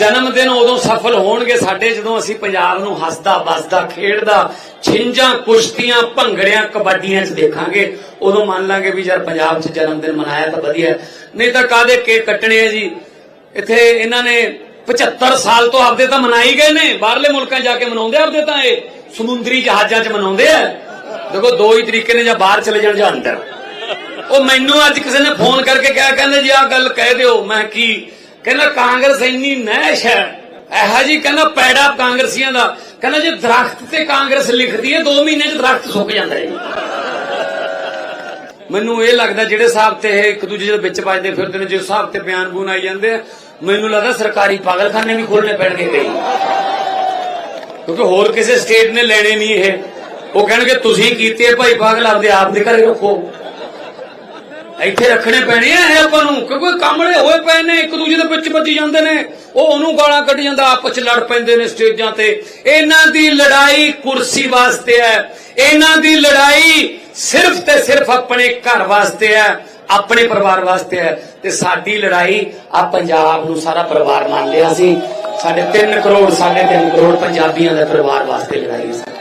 ਜਨਮ ਦਿਨ ਉਦੋਂ ਸਫਲ ਹੋਣਗੇ ਸਾਡੇ, ਜਦੋਂ ਅਸੀਂ ਪੰਜਾਬ ਨੂੰ ਹੱਸਦਾ, ਵੱਸਦਾ, ਖੇਡਦਾ ਛਿੰਜਾਂ ਕੁਸ਼ਤੀਆਂ, ਭੰਗੜਿਆਂ, ਕਬੱਡੀਆਂ 'ਚ ਦੇਖਾਂਗੇ, ਉਦੋਂ ਮੰਨ ਲਾਂਗੇ ਵੀ ਯਾਰ ਪੰਜਾਬ 'ਚ ਜਨਮ ਦਿਨ ਮਨਾਇਆ ਤਾਂ ਵਧੀਆ। ਨਹੀਂ ਤਾਂ ਕਾਦੇ ਕੇਕ ਕੱਟਣੇ ਆ ਜੀ? ਇੱਥੇ ਇਹਨਾਂ ਨੇ 75 ਸਾਲ ਤੋਂ ਆਪਦੇ ਤਾਂ ਮਨਾਈ ਗਏ ਨੇ, ਬਾਹਰਲੇ ਮੁਲਕਾਂ ਜਾ ਕੇ ਮਨਾਉਂਦੇ ਆਪਦੇ ਤਾਂ ਇਹ, ਸਮੁੰਦਰੀ ਜਹਾਜ਼ਾਂ 'ਚ ਮਨਾਉਂਦੇ ਆ। ਦੇਖੋ, ਦੋ ਹੀ ਤਰੀਕੇ ਨੇ ਜਾਂ ਬਾਹਰ ਚਲੇ ਜਾਣ ਜਾਂ ਅੰਦਰ। ਉਹ ਮੈਨੂੰ ਅੱਜ ਕਿਸੇ ਨੇ ਫੋਨ ਕਰਕੇ ਕਿਹਾ, ਕਹਿੰਦੇ ਜੀ ਆਹ ਗੱਲ ਕਹਿ ਦਿਓ, ਮੈਂ ਕੀ ਕਹਿੰਦਾ ਕਾਂਗਰਸ ਇੰਨੀ ਨੈਸ਼ ਹੈ। ਇਹੋ ਜੀ ਕਹਿੰਦਾ ਪੈੜਾ ਕਾਂਗਰਸੀਆਂ ਦਾ। ਕਹਿੰਦਾ ਜੇ ਦਰਖਤ ਤੇ ਕਾਂਗਰਸ ਲਿਖਦੀ ਹੈ 2 ਮਹੀਨੇ ਚ ਦਰਖਤ ਸੁੱਕ ਜਾਂਦਾ ਹੈ। ਮੈਨੂੰ ਇਹ ਲੱਗਦਾ ਜਿਹੜੇ ਹਿਸਾਬ ਤੇ ਇਹ ਇੱਕ ਦੂਜੇ ਦੇ ਵਿੱਚ ਵੱਜਦੇ ਫਿਰਦੇ ਨੇ ਜਿਸ ਹਿਸਾਬ ਤੇ ਬਿਆਨ ਬੂਨ ਆਈ ਜਾਂਦੇ ਆ, ਮੈਨੂੰ ਲੱਗਦਾ ਸਰਕਾਰੀ ਪਾਗਲਖਾਨੇ ਵੀ ਖੋਲਣੇ ਪੈਣਗੇ ਕਈ। ਕਿਉਂਕਿ ਹੋਰ ਕਿਸੇ ਸਟੇਟ ਨੇ ਲੈਣੇ ਨਹੀਂ ਇਹ। ਉਹ ਕਹਿਣਗੇ, ਤੁਸੀਂ ਕੀਤੇ ਭਾਈ ਪਾਗਲ, ਆਪਦੇ ਆਪ ਦੇ ਘਰੇ ਰੱਖੋ। ਇੱਥੇ ਰੱਖਣੇ ਪੈਣੇ ਆ ਇਹ ਆਪਾਂ ਨੂੰ, ਕਿਉਂਕਿ ਕਾਮਲੇ ਹੋਏ ਪਏ ਨੇ, ਇੱਕ ਦੂਜੇ ਦੇ ਵਿੱਚ ਵੱਜੀ ਜਾਂਦੇ ਨੇ, ਉਹ ਉਹਨੂੰ ਗਾਲਾਂ ਕੱਢ ਜਾਂਦਾ, ਆਪਸ ਚ ਲੜ ਪੈਂਦੇ ਨੇ ਸਟੇਜਾਂ ਤੇ। ਇਹਨਾਂ ਦੀ ਲੜਾਈ ਕੁਰਸੀ ਵਾਸਤੇ ਹੈ। ਇਹਨਾਂ ਦੀ ਲੜਾਈ ਸਿਰਫ ਤੇ ਸਿਰਫ ਆਪਣੇ ਘਰ ਵਾਸਤੇ ਹੈ, ਆਪਣੇ ਪਰਿਵਾਰ ਵਾਸਤੇ ਹੈ। ਤੇ ਸਾਡੀ ਲੜਾਈ ਆ ਪੰਜਾਬ ਨੂੰ ਸਾਰਾ ਪਰਿਵਾਰ ਮੰਨ ਲਿਆ ਸੀ। ਸਾਡੇ 3 ਕਰੋੜ, ਸਾਢੇ 3 ਕਰੋੜ ਪੰਜਾਬੀਆਂ ਦੇ ਪਰਿਵਾਰ ਵਾਸਤੇ ਲੜਾਈ ਹੈ